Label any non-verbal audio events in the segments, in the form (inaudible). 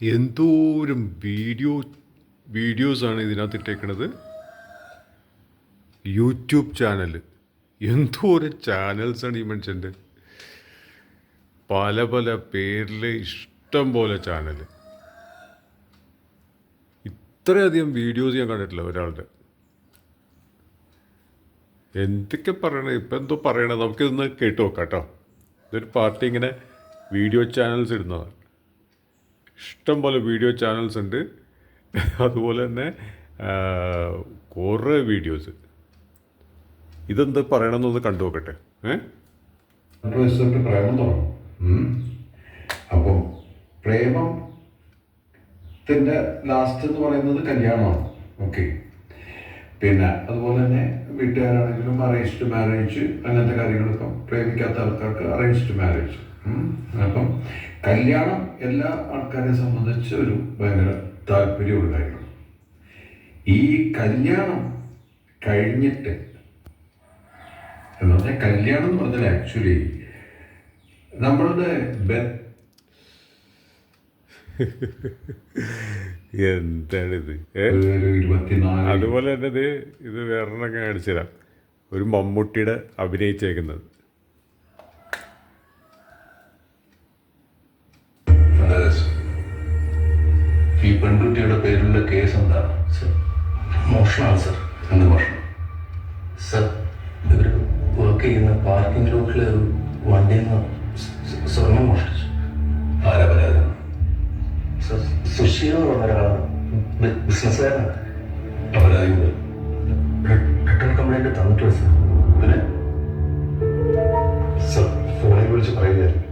എന്തോരം വീഡിയോ വീഡിയോസാണ് ഇതിനകത്ത് ഇട്ടേക്കണത്? യൂട്യൂബ് ചാനൽ എന്തോരം ചാനൽസാണ് ഈ മനുഷ്യന്റെ. പല പല പേരിൽ ഇഷ്ടം പോലെ ചാനൽ ഇത്രയധികം വീഡിയോസ് ഞാൻ കണ്ടിട്ടില്ല ഒരാളുടെ. എന്തൊക്കെ പറയണേ? ഇപ്പം എന്തോ പറയണേ നമുക്കിതൊന്ന് കേട്ട് നോക്കാം കേട്ടോ. ഇതൊരു പാർട്ടി ഇങ്ങനെ വീഡിയോ ചാനൽസ് ഇടുന്നതാണ്. ഇഷ്ടം പോലെ വീഡിയോ ചാനൽസ് ഉണ്ട്. അതുപോലെ തന്നെ കുറേ വീഡിയോസ് ഇതെന്ത് പറയണമെന്നൊന്ന് കണ്ടു നോക്കട്ടെ. പ്രേമം തുടങ്ങും. പ്രേമത്തിന്റെ ലാസ്റ്റ് എന്ന് പറയുന്നത് കല്യാണമാണ്. ഓക്കെ പിന്നെ അതുപോലെ തന്നെ വീട്ടുകാരാണെങ്കിലും അറേഞ്ച്ഡ് മാരേജ് അങ്ങനത്തെ കാര്യങ്ങളൊക്കെ പ്രേമിക്കാത്ത ആൾക്കാർക്ക് അറേഞ്ച്ഡ് മാരേജ് അപ്പം കല്യാണം എല്ലാ ആൾക്കാരെ സംബന്ധിച്ച് ഒരു ഭയങ്കര താല്പര്യമുള്ള കാര്യമാണ് ഈ കല്യാണം കഴിഞ്ഞിട്ട് എന്ന് പറഞ്ഞാൽ കല്യാണം എന്ന് പറഞ്ഞാൽ ആക്ച്വലി നമ്മളുടെ (laughs) എന്താണിത്? അതുപോലെ തന്നെ ഇത് ഇത് വേറൊരെണ്ണം കാണിച്ചു തരാം ഒരു മമ്മൂട്ടിയുടെ അഭിനയിച്ചേക്കുന്നത്. പെൺകുട്ടിയുടെ പേരിലുള്ള കേസ് എന്താണ്? സർ മോഷണമാണ് സർ എന്ത് മോഷണം? സർ ഇവർ വർക്ക് ചെയ്യുന്ന പാർക്കിംഗ് ലോട്ടിൽ വണ്ടിയിൽ നിന്ന് സ്വർണം മോഷ്ടിച്ചു. ആരാ പരാതി സർ സുശീൽ എന്ന് പറഞ്ഞ ഒരാളാണ്. ബിസിനസ്സുകാരനാണ് പരാതി റിട്ടേൺ കംപ്ലൈന്റ് തന്നിട്ടുണ്ട് സർ പിന്നെ? സർ ഫോണിൽ വിളിച്ച് പറയുകയായിരുന്നു.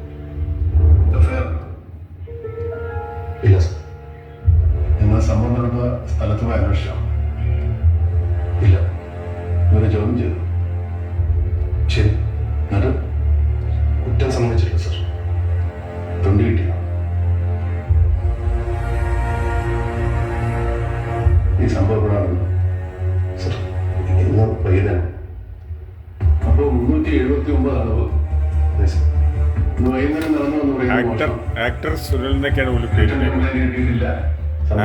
ഇല്ല സർ സ്ഥലത്ത് പോയി അന്വേഷിച്ചോ ഇല്ല ഇവരെ ചോദ്യം ചെയ്തു. ശരി എന്നിട്ട്? കുറ്റം സമ്മതിച്ചില്ല സർ. തൊണ്ടി കിട്ടി. ഈ സംഭവം എപ്പോഴാണ് സർ ഇന്ന് വൈകുന്നേരം. അപ്പോൾ മുന്നൂറ്റി എഴുപത്തി ഒമ്പതാണ് ഇന്ന് വൈകുന്നേരം നടന്നു ആക്ടർ ആക്ടർ പേരിട്ടേക്കുന്നത് കിട്ടിയിട്ടില്ല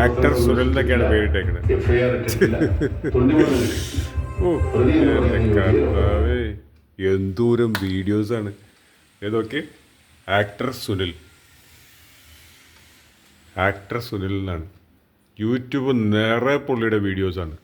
ആക്ടർ സുനിൽ എന്നൊക്കെയാണ് കിട്ടിയിട്ടില്ല ഓ കർത്താവേ. എന്തോരം വീഡിയോസാണ് ഏതൊക്കെ? ആക്ടർ സുനിൽ. ആക്ടർ സുനിൽ എന്നാണ് യൂട്യൂബ് നിറയെ പുള്ളിയുടെ വീഡിയോസാണ്